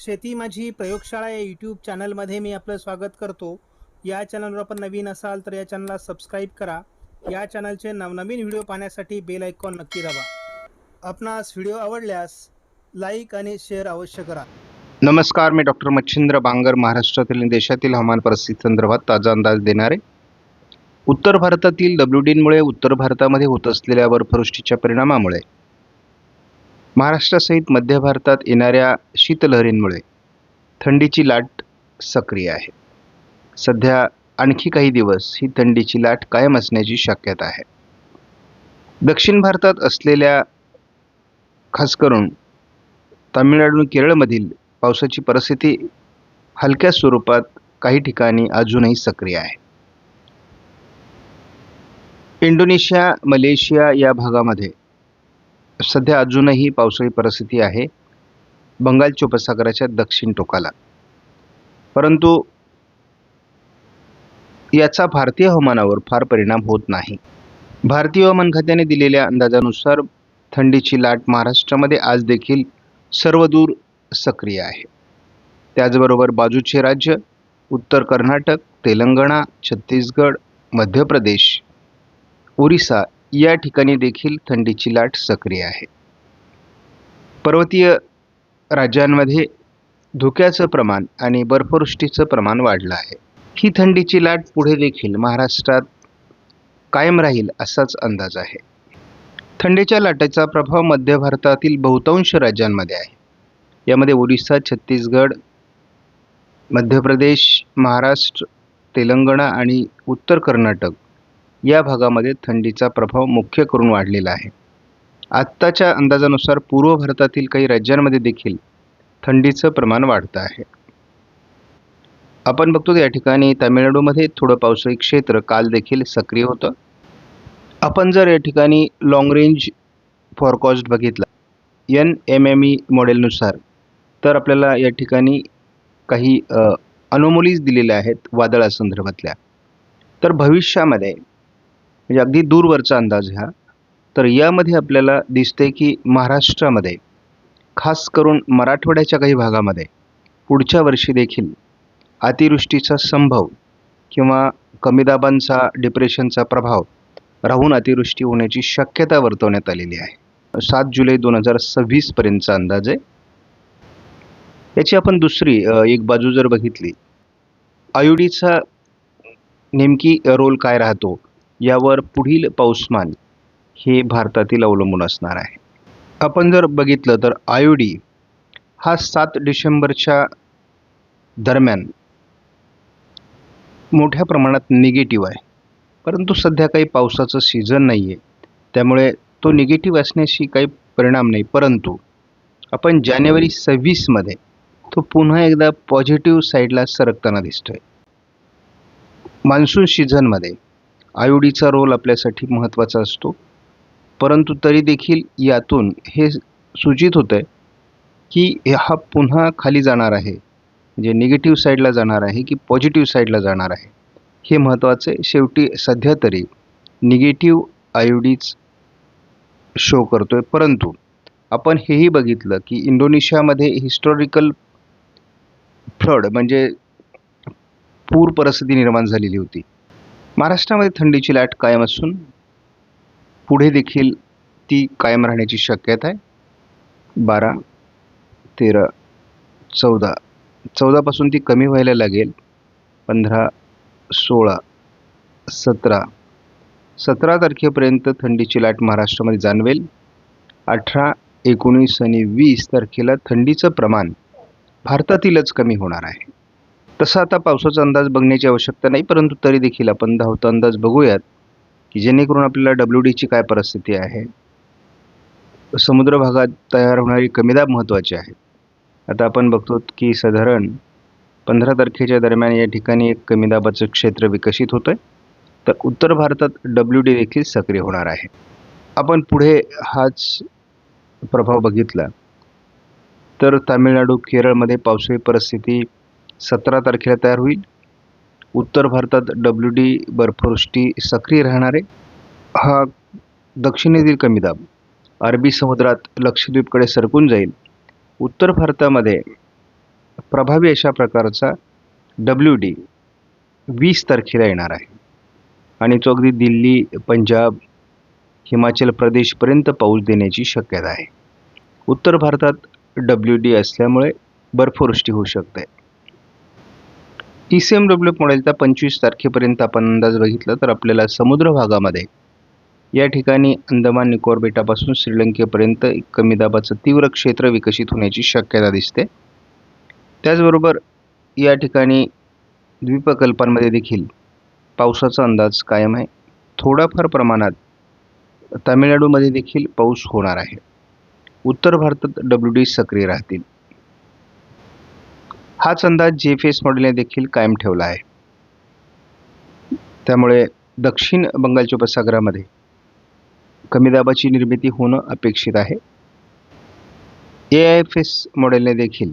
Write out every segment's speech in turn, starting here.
शेती माझी प्रयोगशाळा या यूट्यूब चॅनलमध्ये मी आपलं स्वागत करतो. या चॅनलवर आपण नवीन असाल तर या चॅनलला सबस्क्राईब करा. या चॅनलचे नवनवीन व्हिडिओ पाहण्यासाठी बेल आयकॉन नक्की दाबा. आपणास व्हिडिओ आवडल्यास लाईक आणि शेअर अवश्य करा. नमस्कार मी डॉक्टर मच्छिंद्र बांगर महाराष्ट्रातील आणि देशातील हवामान परिस्थिती संदर्भात ताजा अंदाज देणारे. उत्तर भारतातील डब्ल्यू डीमुळे उत्तर भारतामध्ये होत असलेल्या बर्फवृष्टीच्या परिणामामुळे महाराष्ट्रासहित मध्य भारतात येणाऱ्या शीतलहरींमुळे थंडीची लाट सक्रिय आहे. सध्या आणखी काही दिवस ही थंडीची लाट कायम असण्याची शक्यता आहे. दक्षिण भारतात असलेल्या खास करून तामिळनाडू आणि केरळमधील पावसाची परिस्थिती हलक्या स्वरूपात काही ठिकाणी अजूनही सक्रिय आहे. इंडोनेशिया मलेशिया या भागामध्ये सध्या अजूनही पावसाळी परिस्थिती आहे. बंगालच्या उपसागराच्या दक्षिण टोकाला. परंतु याचा भारतीय हवामानावर फार परिणाम होत नाही. भारतीय हवामान खात्याने दिलेल्या अंदाजानुसार थंडीची लाट महाराष्ट्रामध्ये आज देखील सर्वदूर सक्रिय आहे. त्याचबरोबर बाजूचे राज्य उत्तर कर्नाटक तेलंगणा छत्तीसगड मध्य प्रदेश ओरिसा या ठिकाणी देखील थंडीची लाट सक्रिय आहे. पर्वतीय राज्यांमध्ये धुक्याचं प्रमाण आणि बर्फवृष्टीचं प्रमाण वाढलं आहे. ही थंडीची लाट पुढे देखील महाराष्ट्रात कायम राहील असाच अंदाज आहे. थंडीच्या लाटेचा प्रभाव मध्य भारतातील बहुतांश राज्यांमध्ये आहे. यामध्ये ओरिसा छत्तीसगड मध्य प्रदेश महाराष्ट्र तेलंगणा आणि उत्तर कर्नाटक या भागामध्ये थंडीचा प्रभाव मुख्य करून वाढलेला आहे. आत्ताच्या अंदाजानुसार पूर्व भारतातील काही राज्यांमध्ये देखील थंडीचं प्रमाण वाढतं आहे. आपण बघतो या ठिकाणी तामिळनाडूमध्ये थोडं पावसाळी क्षेत्र काल देखील सक्रिय होतं. आपण जर या ठिकाणी लाँग रेंज फॉरकास्ट बघितला एन एम एम ई मॉडेलनुसार तर आपल्याला या ठिकाणी काही अनोमोलीज दिलेल्या आहेत वादळासंदर्भातल्या. तर भविष्यामध्ये म्हणजे अगदी दूरवरचा अंदाज ह्या तर यामध्ये आपल्याला दिसते की महाराष्ट्रामध्ये खास करून मराठवाड्याच्या काही भागामध्ये पुढच्या वर्षी देखील अतिवृष्टीचा संभव किंवा कमी दाबांचा डिप्रेशनचा प्रभाव राहून अतिवृष्टी होण्याची शक्यता वर्तवण्यात आलेली आहे. सात जुलै दोन हजार सव्वीसपर्यंतचा अंदाज आहे. याची आपण दुसरी एक बाजू जर बघितली आयुडीचा नेमकी रोल काय राहतो? यावर पुढील पाऊसमान हे भारतातील अवलंबून असणार आहे. आपण जर बघितलं तर आयोडी हा सात डिसेंबरच्या दरम्यान मोठ्या प्रमाणात निगेटिव्ह आहे. परंतु सध्या काही पावसाचं सीझन नाही आहे त्यामुळे तो निगेटिव्ह असण्याशी काही परिणाम नाही. परंतु आपण जानेवारी सव्वीसमध्ये तो पुन्हा एकदा पॉझिटिव्ह साईडला सरकताना दिसतोय. मान्सून सीझनमध्ये आयोडीचा रोल आपल्यासाठी महत्त्वाचा असतो. परंतु तरी देखील यातून हे सूचित होतं आहे की हा पुन्हा खाली जाणार आहे. म्हणजे निगेटिव्ह साईडला जाणार आहे की पॉझिटिव्ह साईडला जाणार आहे. हे महत्त्वाचं आहे शेवटी सध्या तरी निगेटिव्ह आयोडीच शो करतो आहे परंतु आपण हेही बघितलं की इंडोनेशियामध्ये हिस्टॉरिकल फ्लड म्हणजे पूर परिस्थिती निर्माण झालेली होती. महाराष्ट्रामध्ये थंडीची लाट कायम असून पुढे देखील ती कायम राहण्याची शक्यता आहे. बारा तेरा चौदा. चौदापासून ती कमी व्हायला लागेल. पंधरा सोळा सतरा. सतरा तारखेपर्यंत थंडीची लाट महाराष्ट्रामध्ये जाणवेल. अठरा एकोणीस आणि वीस तारखेला थंडीचं प्रमाण भारतातीलच कमी होणार आहे. तसा आता पावसाचा अंदाज बघण्याची आवश्यकता नाही परंतु तरी देखील आपण धावता अंदाज बघूयात की जेणेकरून आपल्याला डब्ल्यू डीची काय परिस्थिती आहे. समुद्र भागात तयार होणारी कमीदाब महत्त्वाची आहे. आता आपण बघतो की साधारण पंधरा तारखेच्या दरम्यान या ठिकाणी एक कमीदाबाचं क्षेत्र विकसित होतं आहे तर उत्तर भारतात डब्ल्यू डी देखील सक्रिय होणार आहे. आपण पुढे हाच प्रभाव बघितला. तर तामिळनाडू केरळमध्ये पावसाळी परिस्थिती सतरा तारखेला तयार होईल. उत्तर भारतात डब्ल्यू डी बर्फवृष्टी सक्रिय राहणार आहे. हा दक्षिणेतील कमी दाब. अरबी समुद्रात लक्षद्वीपकडे सरकून जाईल. उत्तर भारतामध्ये प्रभावी अशा प्रकारचा डब्ल्यू डी वीस तारखेला येणार आहे. आणि तो अगदी दिल्ली पंजाब हिमाचल प्रदेशपर्यंत पाऊस देण्याची शक्यता आहे. उत्तर भारतात डब्ल्यू डी असल्यामुळे बर्फवृष्टी होऊ शकते. टी सी एम डब्ल्यू मॉडेलचा पंचवीस तारखेपर्यंत आपण अंदाज बघितला तर आपल्याला समुद्र भागामध्ये या ठिकाणी अंदमान निकोबार बेटापासून श्रीलंकेपर्यंत एक कमी दाबाचं तीव्र क्षेत्र विकसित होण्याची शक्यता दिसते. त्याचबरोबर या ठिकाणी द्वीपकल्पांमध्ये देखील पावसाचा अंदाज कायम आहे. थोड्याफार प्रमाणात तामिळनाडूमध्ये देखील पाऊस होणार आहे. उत्तर भारतात डब्ल्यू डी सक्रिय राहतील. हाच अंदाज जे एफ एस मॉडेलने देखील कायम ठेवला आहे. त्यामुळे दक्षिण बंगालच्या उपसागरामध्ये कमी दाबाची निर्मिती होणं अपेक्षित आहे. ए आय एफ एस मॉडेलने देखील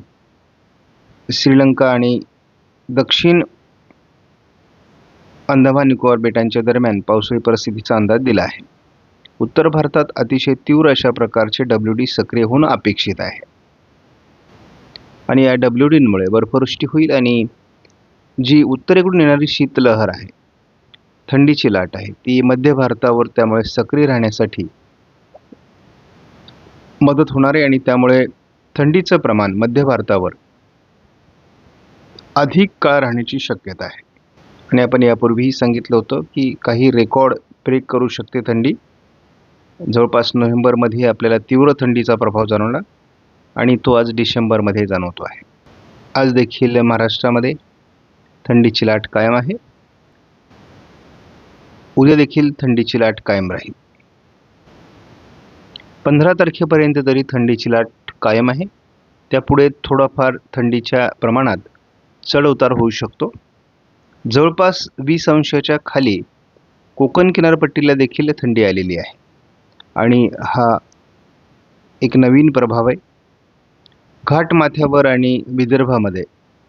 श्रीलंका आणि दक्षिण अंदमान निकोबार बेटांच्या दरम्यान पावसाळी परिस्थितीचा अंदाज दिला आहे. उत्तर भारतात अतिशय तीव्र अशा प्रकारचे डब्ल्यू डी सक्रिय होणं अपेक्षित आहे. आणि या डब्ल्यू डींमुळे बर्फवृष्टी होईल आणि जी उत्तरेकडून येणारी शीतलहर आहे थंडीची लाट आहे ती मध्य भारतावर त्यामुळे सक्रिय राहण्यासाठी मदत होणार आहे आणि त्यामुळे थंडीचं प्रमाण मध्य भारतावर अधिक काळ राहण्याची शक्यता आहे. आणि आपण यापूर्वीही सांगितलं होतं की काही रेकॉर्ड ब्रेक करू शकते थंडी. जवळपास नोव्हेंबरमध्ये आपल्याला तीव्र थंडीचा प्रभाव जाणवला आणि तो आज डिसेंबरमध्ये जाणवतो आहे. आज देखील महाराष्ट्रामध्ये थंडीची लाट कायम आहे. उद्या देखील थंडीची लाट कायम राहील. पंधरा तारखेपर्यंत तरी थंडीची लाट कायम आहे. त्यापुढे थोडाफार थंडीच्या प्रमाणात चढउतार होऊ शकतो. जवळपास वीस अंशाच्या खाली कोकण किनारपट्टीला देखील थंडी आलेली आहे. आणि हा एक नवीन प्रभाव आहे. घाटमाथ्यावर आणि विदर्भामध्ये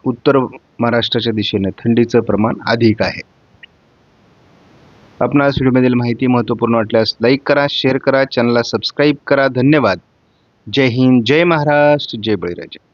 उत्तर महाराष्ट्राच्या दिशेने थंडीचं प्रमाण अधिक आहे. आपणास व्हिडिओमधील माहिती महत्त्वपूर्ण वाटल्यास लाईक करा शेअर करा चॅनलला सबस्क्राईब करा. धन्यवाद. जय हिंद जय महाराष्ट्र जय बळीराजा.